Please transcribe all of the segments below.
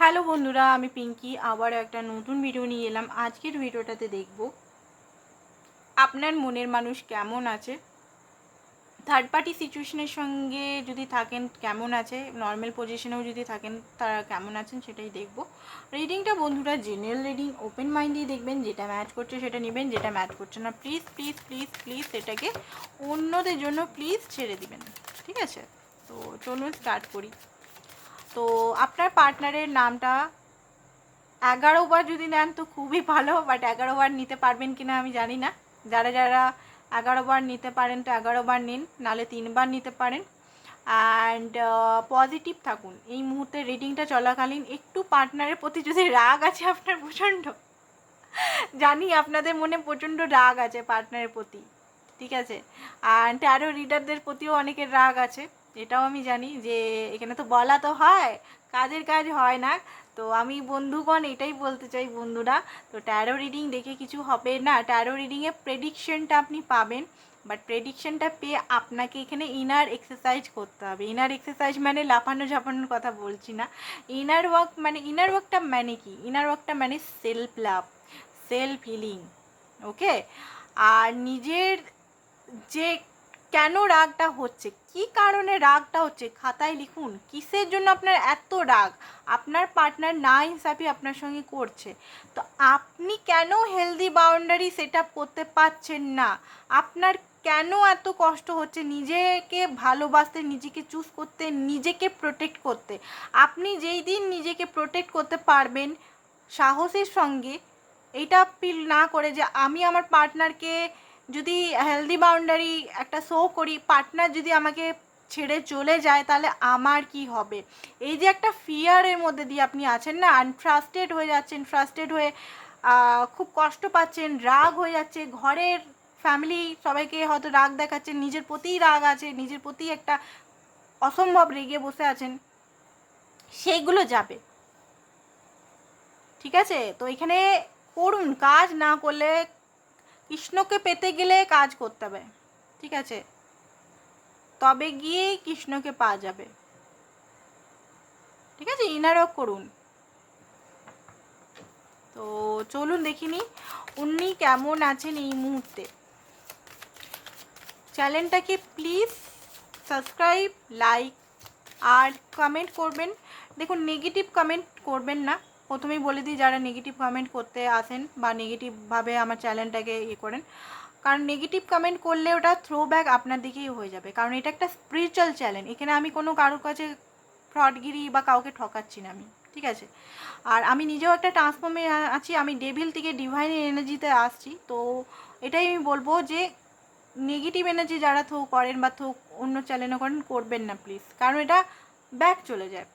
Hello বন্ধুরা, আমি পিঙ্কি। আবার একটা নতুন ভিডিও নিয়ে এলাম। আজকের ভিডিওটাতে দেখব, আপনার মনের মানুষ কেমন আছে? থার্ড পার্টি সিচুয়েশনের সঙ্গে যদি থাকেন, কেমন আছে? নর্মাল পজিশনেও যদি থাকেন, তারা কেমন আছেন সেটাই দেখব। রিডিংটা বন্ধুরা জেনারেল রিডিং ওপেন মাইন্ডেই দেখবেন, যেটা ম্যাচ করছে সেটা নেবেন, যেটা ম্যাচ করছে না প্লিজ প্লিজ প্লিজ প্লিজ সেটাকে অন্যদের জন্য প্লিজ ছেড়ে দিবেন। ঠিক আছে? তো চলুন স্টার্ট করি। তো আপনার পার্টনারের নামটা এগারো বার যদি নেন তো খুবই ভালো বাট এগারো বার নিতে পারবেন কিনা আমি জানি না। যারা যারা এগারো বার নিতে পারেন তো এগারো বার নিন নালে তিনবার নিতে পারেন। অ্যান্ড পজিটিভ থাকুন। এই মুহূর্তে রিডিংটা চলাকালীন একটু পার্টনারের প্রতি যদি রাগ আছে আপনার প্রচণ্ড, জানি আপনাদের মনে প্রচণ্ড রাগ আছে পার্টনারের প্রতি, ঠিক আছে? আর ট্যারো রিডারদের প্রতিও অনেকের রাগ আছে। এটাও আমি জানি যে এখানে তো বলা তো হয়, কাজের কাজ হয় না। তো আমি বন্ধুগণ এটাই বলতে চাই বন্ধুরা, তো ট্যারো রিডিং দেখে কিছু হবে না। ট্যারো রিডিংয়ে প্রেডিকশনটা আপনি পাবেন বাট প্রেডিকশনটা পেয়ে আপনাকে এখানে ইনার এক্সারসাইজ করতে হবে। ইনার এক্সারসাইজ মানে লাফানো ঝাপানোর কথা বলছি না। ইনার ওয়ার্ক মানে ইনার ওয়ার্কটা মানে কি? ইনার ওয়ার্কটা মানে self love self healing okay আর নিজের যে কেন রাগটা হচ্ছে? কি কারণে রাগটা হচ্ছে? খাতায় লিখুন, কিসের জন্য আপনার এত রাগ? আপনার পার্টনার না হিসাবে আপনার সঙ্গে করছে। তো আপনি কেন হেলদি বাউন্ডারি সেট আপ করতে পারছেন না? আপনার কেন এত কষ্ট হচ্ছে? নিজেকে ভালোবাসতে, নিজেকে চুজ করতে, নিজেকে প্রোটেক্ট করতে। আপনি যেই দিন নিজেকে প্রোটেক্ট করতে পারবেন সাহসের সঙ্গে, এটা ফিল না করে যে আমি আমার পার্টনারকে যদি হেলদি বাউন্ডারি একটা শো করি পার্টনার যদি আমাকে ছেড়ে চলে যায়, তাহলে আমার কি হবে? এই যে একটা ফিয়ারের মধ্যে দিয়ে আপনি আছেন না আনট্রাস্টেড হয়ে যাচ্ছেন ফ্রাস্টেড হয়ে খুব কষ্ট পাচ্ছেন, রাগ হয়ে যাচ্ছে, ঘরের ফ্যামিলি সবাইকে হয়তো রাগ দেখাচ্ছেন নিজের প্রতিই রাগ আছে, নিজের প্রতি একটা অসম্ভব রেগে বসে আছেন, সেইগুলো যাবে। ঠিক আছে? তো এখানে করুন, কাজ না করলে কৃষ্ণকে পেতে গেলে কাজ করতে হবে, ঠিক আছে? তবে গিয়েই কৃষ্ণকে পাওয়া যাবে। ঠিক আছে? ইনারক করুন। তো চলুন দেখিনি উনি কেমন আছেন এই মুহূর্তে। চ্যানেলটাকে প্লিজ সাবস্ক্রাইব, লাইক আর কমেন্ট করবেন। দেখুন, নেগেটিভ কমেন্ট করবেন না। প্রথমেই বলে দিই, যারা নেগেটিভ কমেন্ট করতে আসেন বা নেগেটিভভাবে আমার চ্যানেলটাকে ইয়ে করেন, কারণ নেগেটিভ কমেন্ট করলে ওটা থ্রো ব্যাক আপনার দিকেই হয়ে যাবে। কারণ এটা একটা স্পিরিচুয়াল চ্যানেল এখানে আমি কোনো কারোর কাছে ফ্রডগিরি বা কাউকে ঠকাচ্ছি না আমি, ঠিক আছে? আর আমি নিজেও একটা ট্রান্সফর্মে আছি, আমি ডেভিল থেকে ডিভাইন এনার্জিতে আসছি, তো এটাই আমি বলব যে নেগেটিভ এনার্জি যারা থ্রো করেন বা থ্রো অন্য চ্যানেলে করেন, করবেন না প্লিজ কারণ এটা ব্যাক চলে যায়।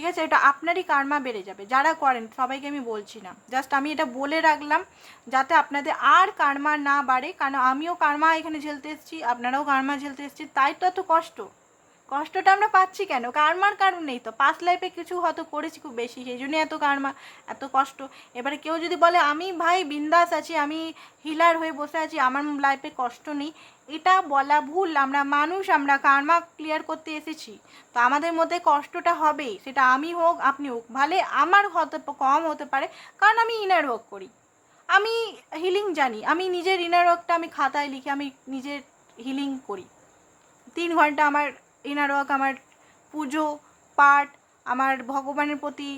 ঠিক আছে? এটা আপনারই কার্মা বেড়ে যাবে। যারা করেন, সবাইকে আমি বলছি না। জাস্ট আমি এটা বলে রাখলাম যাতে আপনাদের আর কার্মা না বাড়ে। কারণ আমিও কার্মা এখানে ঝেলতে এসেছি, আপনারাও কার্মা ঝেলতে এসেছি। তাই তো এত কষ্ট। কষ্টটা আমরা পাচ্ছি কেন? কার্মার কারণ নেই তো। পাস্ট লাইফে কিছু হয়তো করেছি খুব বেশি, সেই জন্যই এত কার্মা এত কষ্ট। এবারে কেউ যদি বলে, আমি ভাই বিন্দাস আছি, আমি হিলার হয়ে বসে আছি, আমার লাইফে কষ্ট নেই। এটা বলা ভুল। আমরা মানুষ, আমরা কার্মা ক্লিয়ার করতে এসেছি। তো আমাদের মধ্যে কষ্টটা হবেই। সেটা আমি হোক, আপনি হোক, ভালে আমার হতে কম হতে পারে, কারণ আমি ইনার ওয়ার্ক করি। আমি হিলিং জানি। আমি নিজের ইনার ওয়ার্কটা আমি খাতায় লিখে আমি নিজের হিলিং করি। তিন ঘণ্টা আমার ইনার ওয়ার্ক আমার পুজো, পাঠ, আমার ভগবানের প্রতি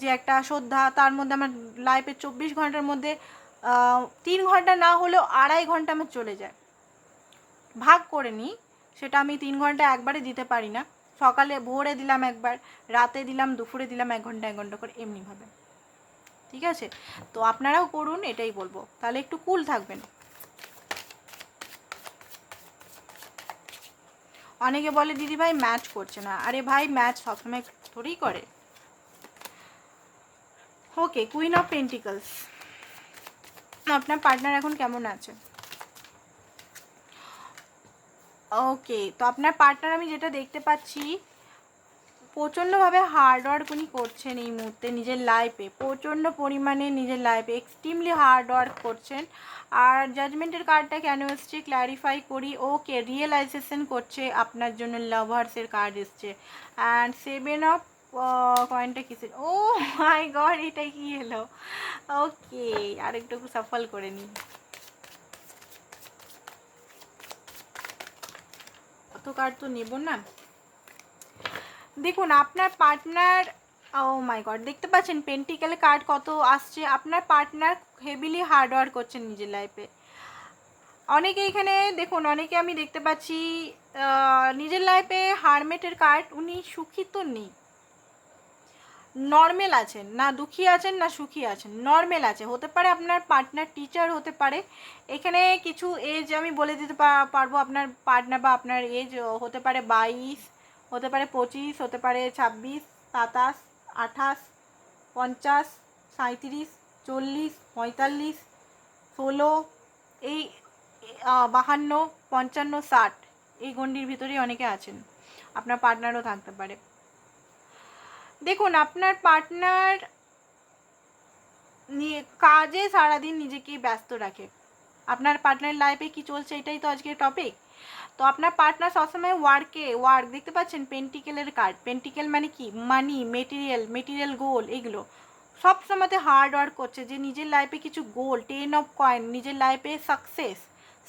যে একটা শ্রদ্ধা, তার মধ্যে আমার লাইফের চব্বিশ ঘণ্টার মধ্যে তিন ঘণ্টা না হলেও আড়াই ঘণ্টা আমার চলে যায়। ভাগ করে নিই, সেটা আমি তিন ঘণ্টা একবারে দিতে পারি না। সকালে ভোরে দিলাম একবার, রাতে দিলাম, দুপুরে দিলাম এক ঘণ্টা এক ঘণ্টা করে এমনিভাবে। ঠিক আছে? তো আপনারাও করুন, এটাই বলব। তাহলে একটু কুল থাকবেন। অনেকে বলে, দিদি ভাই ম্যাচ করছে না। আরে ভাই ম্যাচ সবসময় থোড়েই করে। ওকে কুইন অফ পেন্টিকলস আপনার পার্টনার এখন কেমন আছে? ওকে তো আপনার পার্টনার আমি যেটা দেখতে পাচ্ছি প্রচণ্ডভাবে হার্ড ওয়ার্ক উনি করছেন এই মুহূর্তে নিজের লাইফে প্রচণ্ড পরিমাণে নিজের লাইফে এক্সট্রিমলি হার্ড ওয়ার্ক করছেন। আর জাজমেন্টের কার্ডটা কেন এসছে ক্ল্যারিফাই করি ওকে রিয়েলাইজেশন করছে, আপনার জন্য লাভার্সের কার্ড এসছে। অ্যান্ড সেভেন অফ কয়েনটা কিসের? ও মাই গড এটা কি এলো? ওকে আর একটু সফল করে নিই। কার্ড তো নেব না। দেখুন, আপনার পার্টনার ও মাই গড দেখতে পাচ্ছেন পেন্টিক্যালে কার্ড কত আসছে। আপনার পার্টনার হেভিলি হার্ডওয়ার্ক করছেন নিজের লাইফে অনেকে এখানে, দেখুন, অনেকে আমি দেখতে পাচ্ছি নিজের লাইফে হারমেটের কার্ড উনি সুখী তো নেই। নর্মেল আছেন, না দুঃখী আছেন, না সুখী আছেন, নর্মেল আছে। হতে পারে আপনার পার্টনার টিচার হতে পারে। এখানে কিছু এজ আমি বলে দিতে পারব আপনার পার্টনার বা আপনার এজ হতে পারে বাইশ, হতে পারে পঁচিশ, হতে পারে ছাব্বিশ, সাতাশ, আঠাশ, পঞ্চাশ সাঁত্রিশ চল্লিশ, পঁয়তাল্লিশ, ষোলো, এই বাহান্ন, পঞ্চান্ন, ষাট, এই গণ্ডির ভিতরেই অনেকে আছেন। আপনার পার্টনারও থাকতে পারে। দেখুন, আপনার পার্টনার কাজে সারাদিন নিজেকে ব্যস্ত রাখে। আপনার পার্টনার লাইফে কি চলছে এটাই তো আজকের টপিক তো আপনার পার্টনার সবসময় ওয়ার্কে ওয়ার্ক দেখতে পাচ্ছেন পেন্টিকেলের কার্ড পেন্টিকেল মানে কি? মানি মেটেরিয়াল মেটেরিয়াল গোল এগুলো। সব সময়তে হার্ড ওয়ার্ক করছে যে নিজের লাইফে কিছু গোল টেন অফ কয়েন নিজের লাইফে সাকসেস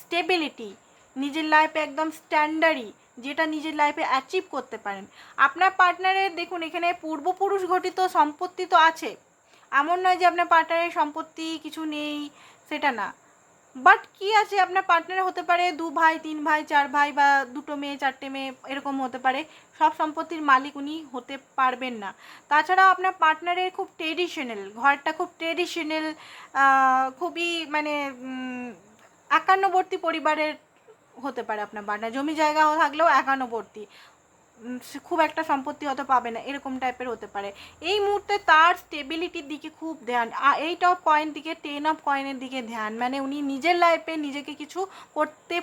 স্টেবিলিটি নিজের লাইফে একদম স্ট্যান্ডার্ডই যেটা নিজের লাইফে অ্যাচিভ করতে পারেন। আপনার পার্টনারের দেখুন, এখানে পূর্বপুরুষ ঘটিত সম্পত্তি তো আছে। এমন নয় যে আপনার পার্টনারের সম্পত্তি কিছু নেই, সেটা না। বাট কি আছে? আপনার পার্টনার হতে পারে দু ভাই, তিন ভাই, চার ভাই বা দুটো মেয়ে, চারটে মেয়ে, এরকম হতে পারে। সব সম্পত্তির মালিক উনি হতে পারবেন না। তাছাড়াও আপনার পার্টনারের খুব ট্রেডিশনাল ঘরটা খুব ট্রেডিশনাল খুবই মানে একান্নবর্তী পরিবারের হতে পারে আপনার পার্টনার জমি জায়গা থাকলেও সে খুব একটা সম্পত্তি হয়তো পাবে না, এরকম টাইপের হতে পারে। এই মুহূর্তে তার স্টেবিলিটির দিকে খুব ধ্যান। এইট অফ কয়েন দিকে টেন অফ কয়েনের দিকে ধ্যান। মানে উনি নিজের লাইফে নিজেকে কিছু করতে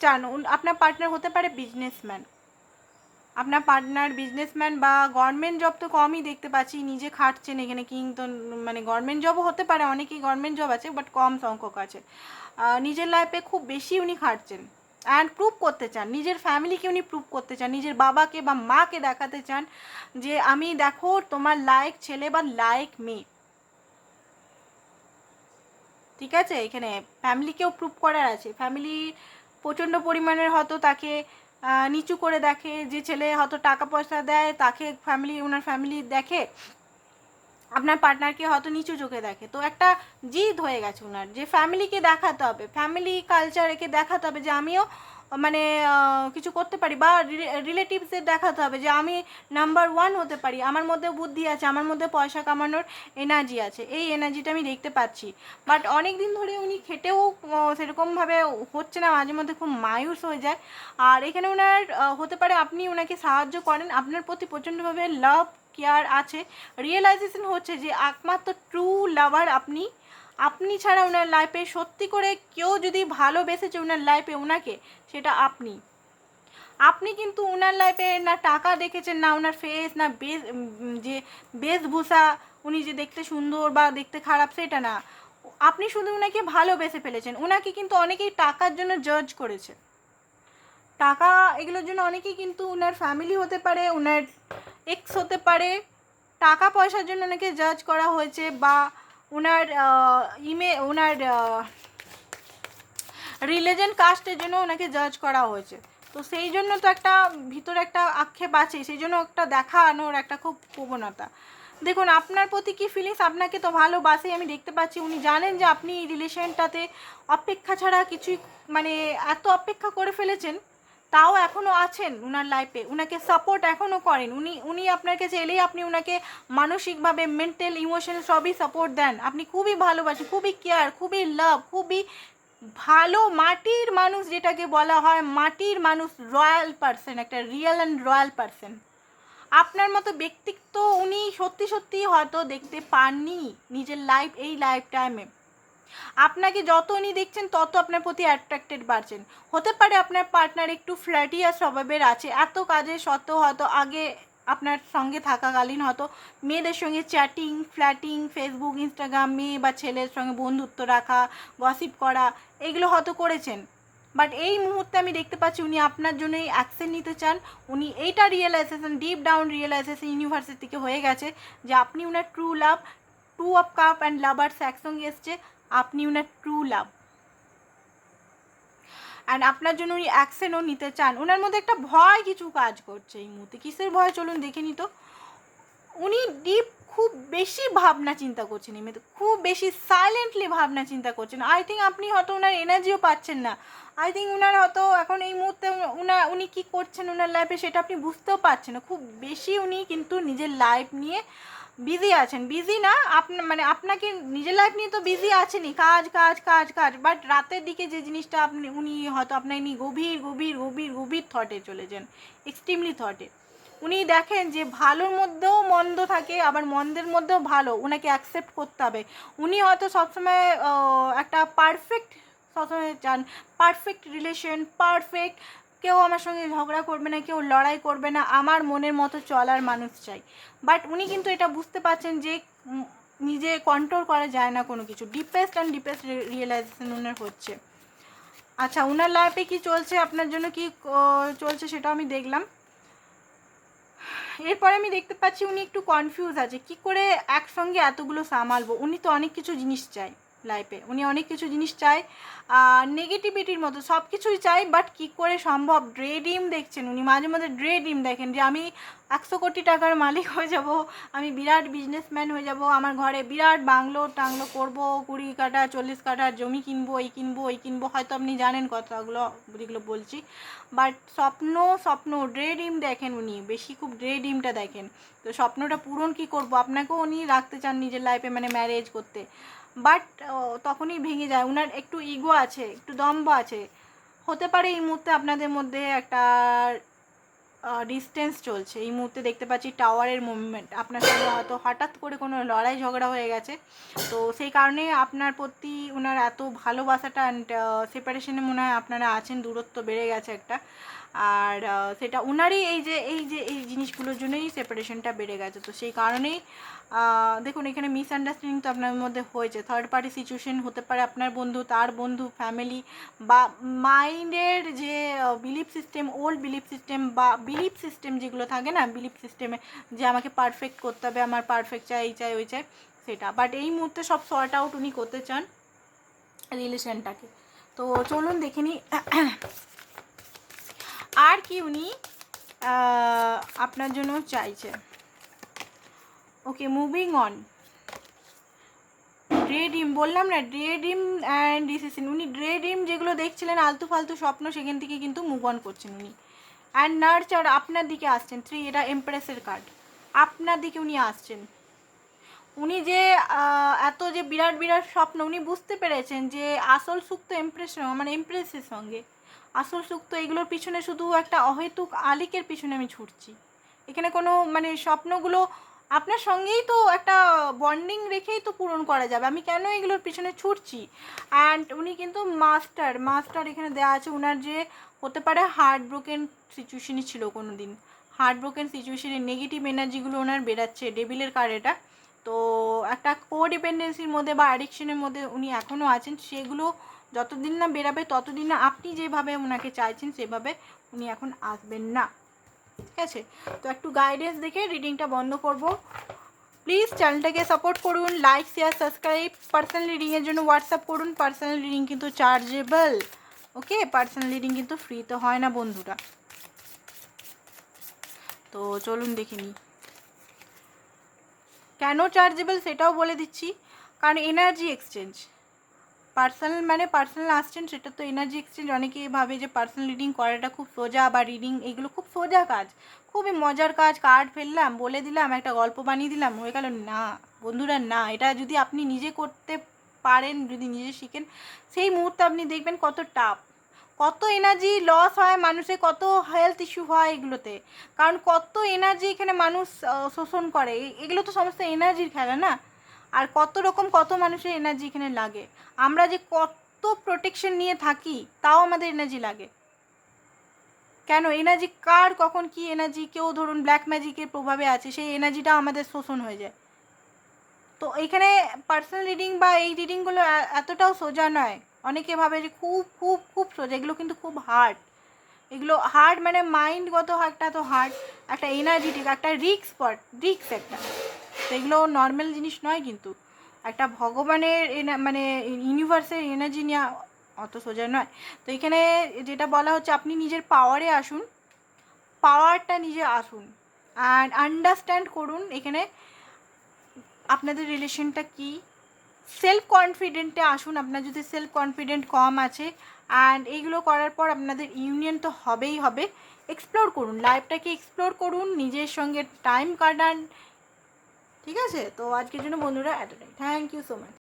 চান। আপনার পার্টনার হতে পারে বিজনেসম্যান আপনার পার্টনার বিজনেসম্যান বা গভর্নমেন্ট জব তো কমই দেখতে পাচ্ছি। নিজে খাটছেন এখানে কিন্তু মানে গভর্নমেন্ট জবও হতে পারে, অনেকেই গভর্নমেন্ট জব আছে বাট কম সংখ্যক আছে। নিজের লাইফে খুব বেশি উনি খাটছেন। অ্যান্ড প্রুভ করতে চান, নিজের ফ্যামিলিকে উনি প্রুভ করতে চান, নিজের বাবাকে বা মাকে দেখাতে চান যে আমি দেখো তোমার লায়ক ছেলে বা লায়ক মেয়ে। ঠিক আছে? এখানে ফ্যামিলিকেও প্রুভ করার আছে। ফ্যামিলি প্রচণ্ড পরিমাণের হয়তো তাকে নিচু করে দেখে, যে ছেলে হয়তো টাকা পয়সা দেয়, তাকে ফ্যামিলি ওনার ফ্যামিলি দেখে। আপনার পার্টনারকে হয়তো নিচু চোখে দেখে। তো একটা জিদ হয়ে গেছে ওনার যে ফ্যামিলিকে দেখাতে হবে। ফ্যামিলি কালচার একে দেখাতে হবে যে আমিও মানে কিছু করতে পারি বা রিলেটিভসদের দেখাতে হবে যে আমি নাম্বার ওয়ান হতে পারি। আমার মধ্যে বুদ্ধি আছে, আমার মধ্যে পয়সা কামানোর এনার্জি আছে। এই এনার্জিটা আমি দেখতে পাচ্ছি। বাট অনেক দিন ধরে উনি খেটেও সেরকমভাবে হচ্ছে না, মাঝে মধ্যে খুব মায়ুস হয়ে যায়। আর এখানে ওনার হতে পারে আপনি ওনাকে সাহায্য করেন, আপনার প্রতি প্রচণ্ডভাবে লাভ কেয়ার আছে? রিয়েলাইজেশন হচ্ছে যে একমাত্র ট্রু লাভার আপনি আপনি ছাড়া ওনার লাইফে সত্যি করে কেউ যদি ভালোবেসেছে ওনার লাইফে ওনাকে, সেটা আপনি। আপনি কিন্তু ওনার লাইফে না টাকা দেখেছেন, না ওনার ফেস না বেশ যে বেশভূষা উনি যে দেখতে সুন্দর বা দেখতে খারাপ, সেটা না। আপনি শুধু ওনাকে ভালোবেসে ফেলেছেন। ওনাকে কিন্তু অনেকেই টাকার জন্য জাজ করেছে। টাকা এগুলোর জন্য অনেকেই কিন্তু ওনার ফ্যামিলি হতে পারে, ওনার এক্স হতে পারে। টাকা পয়সার জন্য ওনাকে জাজ করা হয়েছে বা ওনার ইমে ওনার রিলিজন কাস্টের জন্য ওনাকে জাজ করা হয়েছে। তো সেই জন্য তো একটা ভিতরে একটা আক্ষেপ আছে, সেই জন্য একটা দেখানোর একটা খুব প্রবণতা। দেখুন, আপনার প্রতি কি ফিলিংস আপনাকে তো ভালোবাসে আমি দেখতে পাচ্ছি। উনি জানেন যে আপনি এই রিলেশনটাতে অপেক্ষা ছাড়া কিছুই মানে এত অপেক্ষা করে ফেলেছেন। তাও এখনও আছেন উনার লাইফে উনাকে সাপোর্ট এখনও করেন। উনি উনি আপনার কাছে এলেই আপনি উনাকে মানসিকভাবে মেন্টাল ইমোশনাল সবই সাপোর্ট দেন। আপনি খুবই ভালোবাসেন, খুবই কেয়ার খুবই লাভ খুবই ভালো মাটির মানুষ যেটাকে বলা হয় মাটির মানুষ রয়্যাল পার্সন একটা রিয়েল অ্যান্ড রয়্যাল পার্সন আপনার মতো ব্যক্তিত্ব উনি সত্যি সত্যি হয়তো দেখতে পাননি নিজের লাইফ এই লাইফ টাইমে আপনাকে যত উনি দেখছেন, তত আপনার প্রতি অ্যাট্রাক্টেড বাড়ছেন। হতে পারে আপনার পার্টনার একটু ফ্ল্যাটিয়া স্বভাবের আছে, এত কাজে সত্ত্বেও হয়তো আগে আপনার সঙ্গে থাকাকালীন হয়তো মেয়েদের সঙ্গে চ্যাটিং ফ্ল্যাটিং ফেসবুক ইনস্টাগ্রাম মেয়ে বা ছেলের সঙ্গে বন্ধুত্ব রাখা গসিপ করা, এগুলো হয়তো করেছেন। বাট এই মুহূর্তে আমি দেখতে পাচ্ছি উনি আপনার জন্য এই অ্যাকশন নিতে চান। উনি এইটা realization deep down realization university থেকে হয়ে গেছে যে আপনি উনার true love two of cup and lovers একসঙ্গে এসছে। আপনি উনার ট্রু লাভ অ্যান্ড আপনার জন্য উনি অ্যাকশনও নিতে চান। ওনার মধ্যে একটা ভয় কিছু কাজ করছে এই মুহূর্তে। কিসের ভয়? চলুন দেখে নিত উনি ডিপ খুব বেশি ভাবনা চিন্তা করছেন এই মুহূর্তে। খুব বেশি সাইলেন্টলি ভাবনা চিন্তা করছেন। আই থিঙ্ক আপনি হয়তো ওনার এনার্জিও পাচ্ছেন না। আই থিঙ্ক ওনার হয়তো এখন এই মুহূর্তে উনার উনি কী করছেন ওনার লাইফে সেটা আপনি বুঝতেও পারছেন না। খুব বেশি উনি কিন্তু নিজের লাইফ নিয়ে বিজি আছেন। বিজি না আপনার মানে আপনাকে নিজের লাইফ নিয়ে তো বিজি আছেনই। কাজ কাজ কাজ কাজ। বাট রাতের দিকে যে জিনিসটা আপনি, উনি হয়তো আপনার নিয়ে গভীর গভীর গভীর গভীর থটে চলে যান। এক্সট্রিমলি থটে উনি দেখেন যে ভালোর মধ্যেও মন্দ থাকে, আবার মন্দের মধ্যেও ভালো। ওনাকে অ্যাকসেপ্ট করতে হবে। উনি হয়তো সবসময় একটা পারফেক্ট সবসময় চান। পারফেক্ট রিলেশন পারফেক্ট কেউ আমার সঙ্গে ঝগড়া করবে না, কেউ লড়াই করবে না, আমার মনের মতো চলার মানুষ চাই। বাট উনি কিন্তু এটা বুঝতে পারছেন যে নিজে কন্ট্রোল করা যায় না কোনো কিছু। ডিপেস্ট অ্যান্ড ডিপেস্ট রিয়েলাইজেশন ওনার হচ্ছে। আচ্ছা ওনার লাইফে কি চলছে? আপনার জন্য কি চলছে সেটাও আমি দেখলাম। এরপরে আমি দেখতে পাচ্ছি উনি একটু কনফিউজ আছে। কি করে একসঙ্গে এতগুলো সামালবো? উনি তো অনেক কিছু জিনিস চাই লাইফে উনি অনেক কিছু জিনিস চায় নেগেটিভিটির মতো সব কিছুই চাই বাট কি করে সম্ভব? ড্রে ডিম দেখছেন উনি, মাঝে মাঝে ড্রে ডিম দেখেন যে আমি একশো কোটি টাকার মালিক হয়ে যাব, আমি বিরাট বিজনেসম্যান হয়ে যাব, আমার ঘরে বিরাট বাংলো টাংলো করব, কুড়ি কাটা চল্লিশ কাটার জমি কিনবো, এই কিনবো এই কিনবো, হয়তো আপনি জানেন কথাগুলো, যেগুলো বলছি। বাট স্বপ্ন স্বপ্ন ড্রে ডিম দেখেন উনি, বেশি খুব ড্রে ডিমটা দেখেন। তো স্বপ্নটা পূরণ কি করব? আপনাকেও উনি রাখতে চান নিজের লাইফে মানে ম্যারেজ করতে। বাট তখনই ভেঙে যায়। ওনার একটু ইগো আছে, একটু দম্ভ আছে। হতে পারে এই মুহূর্তে আপনাদের মধ্যে একটা ডিস্টেন্স চলছে। এই মুহূর্তে দেখতে পাচ্ছি টাওয়ারের মুভমেন্ট আপনার সঙ্গে হয়তো হঠাৎ করে কোনো লড়াই ঝগড়া হয়ে গেছে। তো সেই কারণে আপনার প্রতি ওনার এত ভালোবাসাটা অ্যান্ড সেপারেশনে মনে হয় আপনারা আছেন, দূরত্ব বেড়ে গেছে একটা। আর সেটা ওনারই এই যে এই যে, এই জিনিসগুলোর জন্যই সেপারেশনটা বেড়ে গেছে। তো সেই কারণেই দেখুন, এখানে মিসআন্ডারস্ট্যান্ডিং তো আপনার মধ্যে হয়েছে। থার্ড পার্টি সিচুয়েশন হতে পারে আপনার বন্ধু, তার বন্ধু ফ্যামিলি বা মাইন্ডের যে belief system old belief system বা বিলিফ সিস্টেম যেগুলো থাকে না বিলিফ সিস্টেমে যে আমাকে পারফেক্ট করতে হবে, আমার পারফেক্ট চাই, এই চাই, ওই চাই, সেটা। বাট এই মুহূর্তে সব সর্ট আউট উনি করতে চান রিলেশনটাকে তো চলুন দেখে নিই, আর কি উনি আপনার জন্য চাইছে ওকে মুভিং অন ড্রে ডিম বললাম না ড্রে ডিম অ্যান্ড ডিসিশন উনি ড্রে ডিম যেগুলো দেখছিলেন, আলতু ফালতু স্বপ্ন, সেখান থেকে কিন্তু মুভ অন করছেন উনি। অ্যান্ড নার্চার আপনার দিকে আসছেন। থ্রি এটা এমপ্রেসের কার্ড আপনার দিকে উনি আসছেন। উনি যে এত যে বিরাট বিরাট স্বপ্ন, উনি বুঝতে পেরেছেন যে আসল সুখ তো এমপ্রেস মানে এমপ্রেসের সঙ্গে। আসল সুখ তো এগুলোর পিছনে শুধু একটা অহেতুক আলিকের পিছনে আমি ছুটছি। এখানে কোনো মানে স্বপ্নগুলো আপনার সঙ্গেই তো একটা বন্ডিং রেখেই তো পূরণ করা যাবে। আমি কেন এগুলোর পিছনে ছুটছি? অ্যান্ড উনি কিন্তু মাস্টার মাস্টার এখানে দেওয়া আছে। ওনার যে হতে পারে হার্ট ব্রোকেন সিচুয়েশনই ছিল কোনো দিন হার্ট ব্রোকেন সিচুয়েশনের নেগেটিভ এনার্জিগুলো ওনার বেরাচ্ছে ডেবিলের কার্ড এটা? তো একটা কো ডিপেন্ডেন্সির মধ্যে বা অ্যাডিকশনের মধ্যে উনি এখনও আছেন, সেগুলো যতদিন না বেরাবে, ততদিন না আপনি যেভাবে ওনাকে চাইছেন, সেভাবে উনি এখন আসবেন না। ঠিক আছে? তো একটু গাইডেন্স দেখে রিডিংটা বন্ধ করব। প্লিজ চ্যানেলটাকে সাপোর্ট করুন লাইক শেয়ার সাবস্ক্রাইব পার্সোনাল রিডিংয়ের জন্য হোয়াটসঅ্যাপ করুন। পার্সোনাল রিডিং কিন্তু চার্জেবল ওকে পার্সোনাল রিডিং কিন্তু ফ্রিতে হয় না বন্ধুরা। তো চলুন দেখে নিই। কেন চার্জেবল সেটাও বলে দিচ্ছি। কারণ এনার্জি এক্সচেঞ্জ পার্সোনাল মানে পার্সোনাল আসছেন সেটা তো এনার্জি এক্সচেঞ্জ অনেকেই ভাবে যে পার্সোনাল রিডিং করাটা খুব সোজা বা রিডিং এগুলো খুব সোজা কাজ। খুবই মজার কাজ কার্ড ফেললাম, বলে দিলাম, একটা গল্প বানিয়ে দিলাম, হয়ে গেল, না, বন্ধুরা, না, এটা যদি আপনি নিজে করতে পারেন, যদি নিজে শিখেন, সেই মুহূর্তে আপনি দেখবেন কত টাফ কত এনার্জি লস হয় মানুষের, কত হেলথ ইস্যু হয় এগুলোতে, কারণ কত এনার্জি এখানে মানুষ শোষণ করে এগুলো তো সমস্ত এনার্জির খেলা না? আর কত রকম কত মানুষের এনার্জি এখানে লাগে। আমরা যে কত প্রোটেকশন নিয়ে থাকি, তাও আমাদের এনার্জি লাগে। কেন? এনার্জি কার, কখন কি এনার্জি কেউ ধরুন ব্ল্যাক ম্যাজিকের প্রভাবে আছে, সেই এনার্জিটা আমাদের শোষণ হয়ে যায়। তো এখানে পার্সোনাল রিডিং বা এই রিডিংগুলো এতটাও সোজা নয়। অনেকে ভাবে যে খুব খুব খুব সোজা, এগুলো কিন্তু খুব হার্ড এগুলো হার্ড মানে মাইন্ডগত একটা তো হার্ড একটা এনার্জেটিক একটা রিক্স স্পট রিক্স একটা। তো এগুলো নর্মাল জিনিস নয় কিন্তু। একটা ভগবানের মানে ইউনিভার্সের এনার্জি নেওয়া অত সোজা নয়। তো এখানে যেটা বলা হচ্ছে, আপনি নিজের পাওয়ারে আসুন। পাওয়ারটা নিজে আসুন। অ্যান্ড আন্ডারস্ট্যান্ড করুন এখানে আপনাদের রিলেশনটা কি। সেলফ কনফিডেন্টে আসুন। আপনার যদি সেলফ কনফিডেন্ট কম আছে অ্যান্ড এইগুলো করার পর আপনাদের ইউনিয়ন তো হবেই হবে। এক্সপ্লোর করুন। লাইফটাকে এক্সপ্লোর করুন। নিজের সঙ্গে টাইম কাটান। ঠিক আছে? তো আজকের জন্য বন্ধুরা এতটাই। Thank you so much